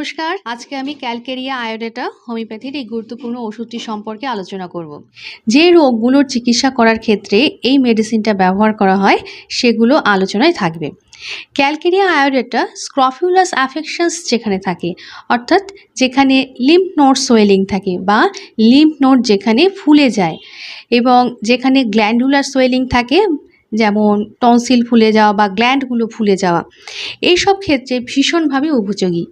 নমস্কার। আজকে আমি ক্যালকেরিয়া আয়োডেটা হোমিওপ্যাথির এই গুরুত্বপূর্ণ ওষুধটি সম্পর্কে আলোচনা করব। যে রোগগুলোর চিকিৎসা করার ক্ষেত্রে এই মেডিসিনটা ব্যবহার করা হয়, সেগুলো আলোচনায় থাকবে। ক্যালকেরিয়া আয়োডেটা স্ক্রফিউলাস অ্যাফেকশনস যেখানে থাকে, অর্থাৎ যেখানে লিম্প নোড সোয়েলিং থাকে বা লিম্প নোট যেখানে ফুলে যায় এবং যেখানে গ্ল্যান্ডুলার সোয়েলিং থাকে যেমন টনসিল ফুলে যাওয়া বা গ্ল্যান্ডগুলো ফুলে যাওয়া এই সব ক্ষেত্রে ভীষণভাবে উপযোগী।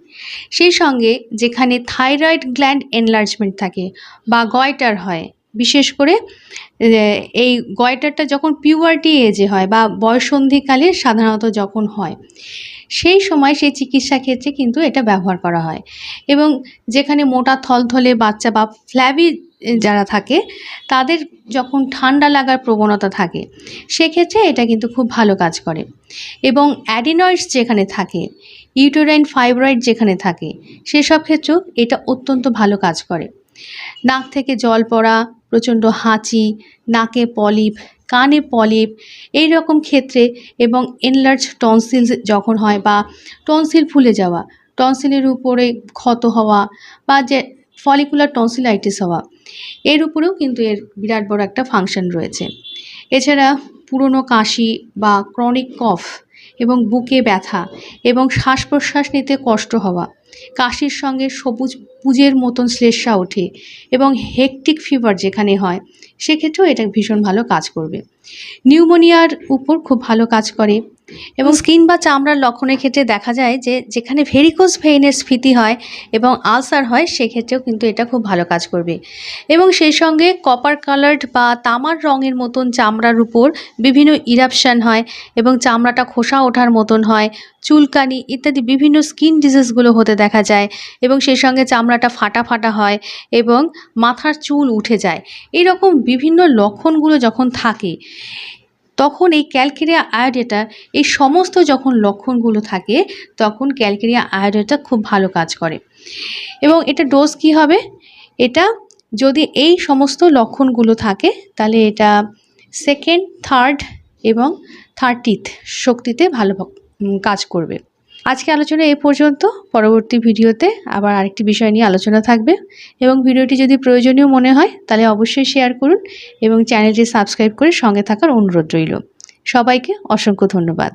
সেই সঙ্গে যেখানে থাইরয়েড গ্ল্যান্ড এনলার্জমেন্ট থাকে বা গয়টার হয়, বিশেষ করে এই গয়টারটা যখন পিউয়ার্টি এজে হয় বা বয়সন্ধিকালে সাধারণত যখন হয়, সেই সময় সেই চিকিৎসা ক্ষেত্রে কিন্তু এটা ব্যবহার করা হয়। এবং যেখানে মোটা থলথলে বাচ্চা বা ফ্ল্যাবি যারা থাকে, তাদের যখন ঠান্ডা লাগার প্রবণতা থাকে, সেক্ষেত্রে এটা কিন্তু খুব ভালো কাজ করে। এবং অ্যাডিনয়েডস যেখানে থাকে, ইউটোরাইন ফাইব্রয়েড যেখানে থাকে, সেসব ক্ষেত্রেও এটা অত্যন্ত ভালো কাজ করে। নাক থেকে জল পড়া, প্রচণ্ড হাঁচি, নাকে পলিপ, কানে পলিপ, এই রকম ক্ষেত্রে এবং এনলার্জ টনসিলস যখন হয় বা টনসিল ফুলে যাওয়া, টনসিলের উপরে ক্ষত হওয়া বা যে ফলিকুলার টনসিলাইটিস হওয়া। এর উপরেও কিন্তু এর বিরাট বড় একটা ফাংশন রয়েছে। এছাড়া পুরনো কাশি বা ক্রনিক কফ এবং বুকে ব্যথা এবং শ্বাস প্রশ্বাস নিতে কষ্ট হওয়া, কাশির সঙ্গে সবুজ পুজের মতন শ্লেষ্মা ওঠে এবং হেকটিক ফিভার যেখানে হয়, সেক্ষেত্রেও এটা ভীষণ ভালো কাজ করবে। নিউমোনিয়ার উপর খুব ভালো কাজ করে এবং স্কিন বা চামড়ার লক্ষণের ক্ষেত্রে দেখা যায় যে, যেখানে ভেরিকোজ ভেইনের স্ফীতি হয় এবং আলসার হয়, সেক্ষেত্রেও কিন্তু এটা খুব ভালো কাজ করবে। এবং সেই সঙ্গে কপার কালার্ড বা তামার রঙের মতন চামড়ার উপর বিভিন্ন ইরাপশান হয় এবং চামড়াটা খোসা ওঠার মতন হয়, চুলকানি ইত্যাদি বিভিন্ন স্কিন ডিজিজগুলো হতে দেখা যায় এবং সেই সঙ্গে চামড়াটা ফাটা ফাটা হয় এবং মাথার চুল উঠে যায়। এরকম বিভিন্ন লক্ষণগুলো যখন থাকে, তখন এই ক্যালকেরিয়া আয়োডেটা এই সমস্ত যখন লক্ষণগুলো থাকে, তখন ক্যালকেরিয়া আয়োডেটা খুব ভালো কাজ করে। এবং এটা ডোজ কী হবে? এটা যদি এই সমস্ত লক্ষণগুলো থাকে, তাহলে এটা সেকেন্ড, থার্ড এবং থার্টিথ শক্তিতে ভালো কাজ করবে। আজকে আলোচনা এ পর্যন্ত। পরবর্তী ভিডিওতে আবার আরেকটি বিষয় নিয়ে আলোচনা থাকবে। এবং ভিডিওটি যদি প্রয়োজনীয় মনে হয়, তাহলে অবশ্যই শেয়ার করুন এবং চ্যানেলটি সাবস্ক্রাইব করে সঙ্গে থাকার অনুরোধ রইল। সবাইকে অসংখ্য ধন্যবাদ।